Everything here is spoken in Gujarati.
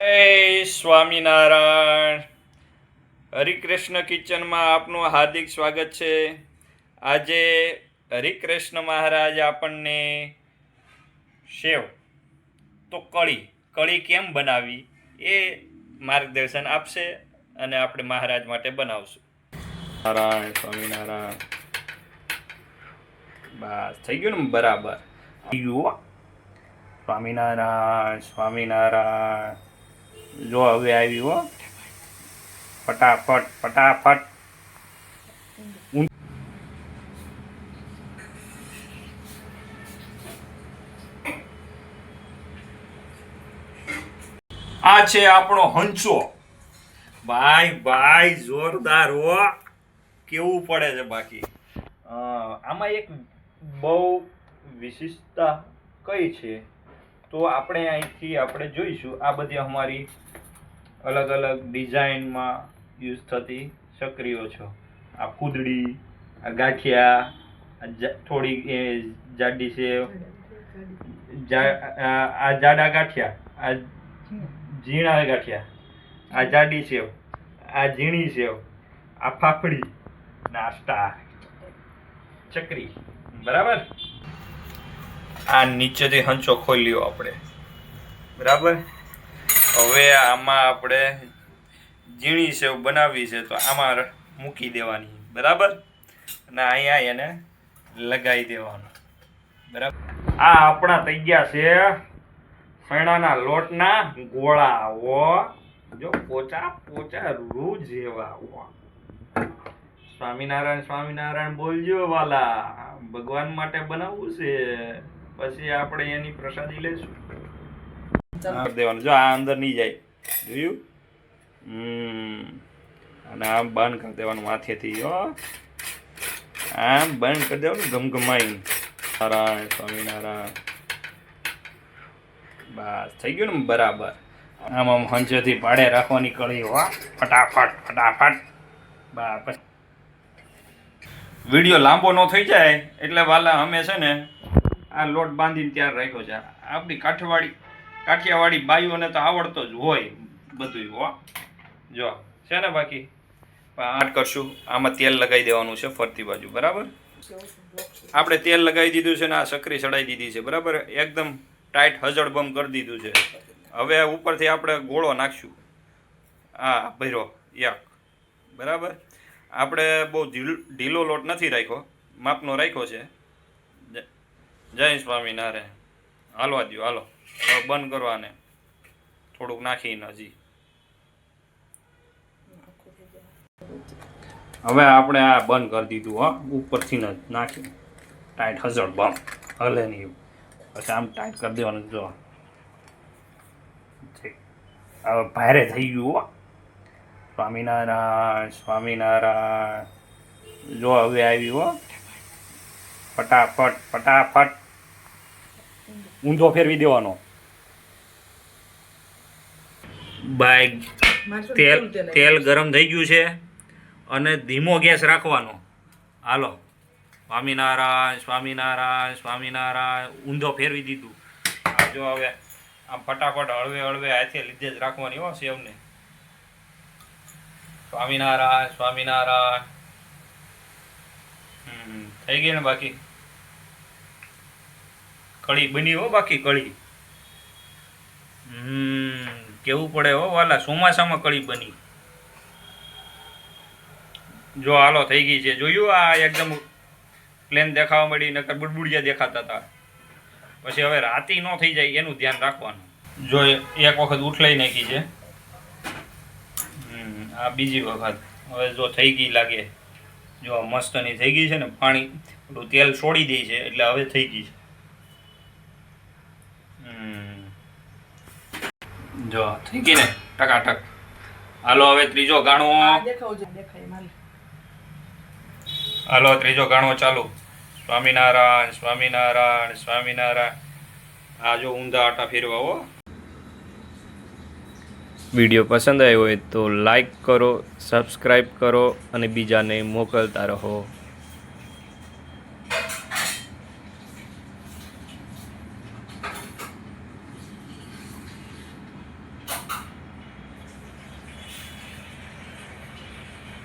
જય સ્વામિનારાયણ. હરિકૃષ્ણ કિચનમાં આપનું હાર્દિક સ્વાગત છે. આજે હરિકૃષ્ણ મહારાજ આપણને સેવ, તો કળી કળી કેમ બનાવી એ માર્ગદર્શન આપશે અને આપણે મહારાજ માટે બનાવશું. નારાયણ, સ્વામિનારાયણ. બસ, થઈ ગયું ને બરાબર. સ્વામિનારાયણ સ્વામિનારાયણ. જો હવે આવી હો. ફટાફટ ફટાફટ. આ છે આપણો હંસો. ભાઈ ભાઈ, જોરદાર હો. કેવું પડે છે બાકી? આમાં એક બહુ વિશિષ્ટતા કઈ છે? તો આપણે અહીંથી આપણે જોઈશું આ બધી અમારી અલગ અલગ ડિઝાઇનમાં યુઝ થતી સક્રિયો છો. આ કૂદડી, આ ગાંઠિયા થોડી જાડી આ આ જાડા ગાંઠિયા, આ ઝીણા ગાંઠિયા, આ જાડી સેવ આ ઝીણી સેવ આ ફાફડી નાસ્તા ચકરી, બરાબર? આ નીચેથી હંચો ખોલ્યો આપણે. બરાબર? હવે આમાં આપણે ઝીણી સેવ બનાવી છે તો આમાં મૂકી દેવાની. બરાબર? અને અહીંયા એને લગાવી દેવાનું. બરાબર? આ આપણા થઈ ગયા છે ચણાના લોટના ગોળા. ઓ જો પોચા પોચા રૂ જેવા. ઓ સ્વામિનારાયણ સ્વામિનારાયણ બોલજો વાલા. ભગવાન માટે બનાવવું છે. પછી આપણે એની પ્રસાદી હા, દેવાનું. જો આ અંદર નહીં જાય. જોયું અને આમ બંધ કરી દેવાનું માથેથી, હો. આમ બંધ કરી દેવાનું ગમગમાઈ નારાયણ, સ્વામિનારાયણ. બસ, થઈ ગયું ને બરાબર. આમ આમ હંચોથી પાડે રાખવાની કળી, હો. ફટાફટ ફટાફટ. બસ વીડિયો લાંબો ન થઈ જાય. એટલે વાલા અમે છે ને આ લોટ બાંધીને ત્યાં રાખ્યો છે. આપણી કાઠિયાવાડી કાઠિયાવાડી બાઈઓને તો આવડતો જ હોય બધું હો. જો, છે ને બાકી? આટ કરશું. આમાં તેલ લગાવી દેવાનું છે ફરતી બાજુ, બરાબર? આપણે તેલ લગાવી દીધું છે ને આ સકરી ચડાવી દીધી છે, બરાબર? એકદમ ટાઈટ હજળબમ કરી દીધું છે. હવે ઉપરથી આપણે ગોળો નાખશું. હા ભૈરો યક બરાબર? આપણે બહુ ઢીલ- લોટ નથી રાખ્યો. માપનો રાખ્યો છે. જય- સ્વામિનારાયણ. હાલવા દો હાલો. બંધ કરો આને થોડુંક નાખીને હજી. હવે આપણે આ બંધ કરી દીધું, હો. ઉપરથી જ નાખ્યું ટાઈટ હજળ બમ. હલે નહીં એવું. પછી આમ ટાઈટ કરી દેવાનું જો. હવે ભારે થઈ ગયું, હો. સ્વામિનારાયણ સ્વામિનારાયણ. જો હવે આવ્યું હો. ફટાફટ ફટાફટ. ઊંધો ફેરવી દેવાનો. બાઈક તેલ તેલ. ગરમ થઈ ગયું છે અને ધીમો ગેસ રાખવાનો. હાલો. સ્વામિનારાયણ સ્વામિનારાયણ સ્વામિનારાયણ. ઊંધો ફેરવી દીધું. જો હવે આમ ફટાફટ હળવે હળવે હાથે લીધે જ રાખવાની હો સેવને. સ્વામિનારાયણ સ્વામિનારાયણ. હમ થઈ ગઈ ને બાકી? કળી બની હો બાકી કળી. હમ કેવું પડે હો? વાલા, ચોમાસામાં કળી બની. જો હાલો થઈ ગઈ છે. જોયું આ એકદમ પ્લેન દેખાવા મળી નકર બુડબુડિયા દેખાતા હતા. પછી હવે રાતી ન થઈ જાય એનું ધ્યાન રાખવાનું. જો એક વખત ઉઠલાઈ નાખી છે. આ બીજી વખત. હવે જો થઈ ગઈ લાગે. જો મસ્તની થઈ ગઈ છે ને પાણી, પેલું તેલ છોડી દે છે, એટલે હવે થઈ ગઈ છે હમ. જો થઈ ગઈ ને? ટકાટક. હાલો હવે ત્રીજો ગાણો. હાલો ત્રીજો ગાણો ચાલુ. સ્વામિનારાયણ સ્વામિનારાયણ સ્વામિનારાયણ. આ જો ઊંધા આટા ફેરવા હો. વીડિયો પસંદ આવ્યો હોય તો લાઈક કરો સબસ્ક્રાઈબ કરો અને બીજાને મોકલતા રહો.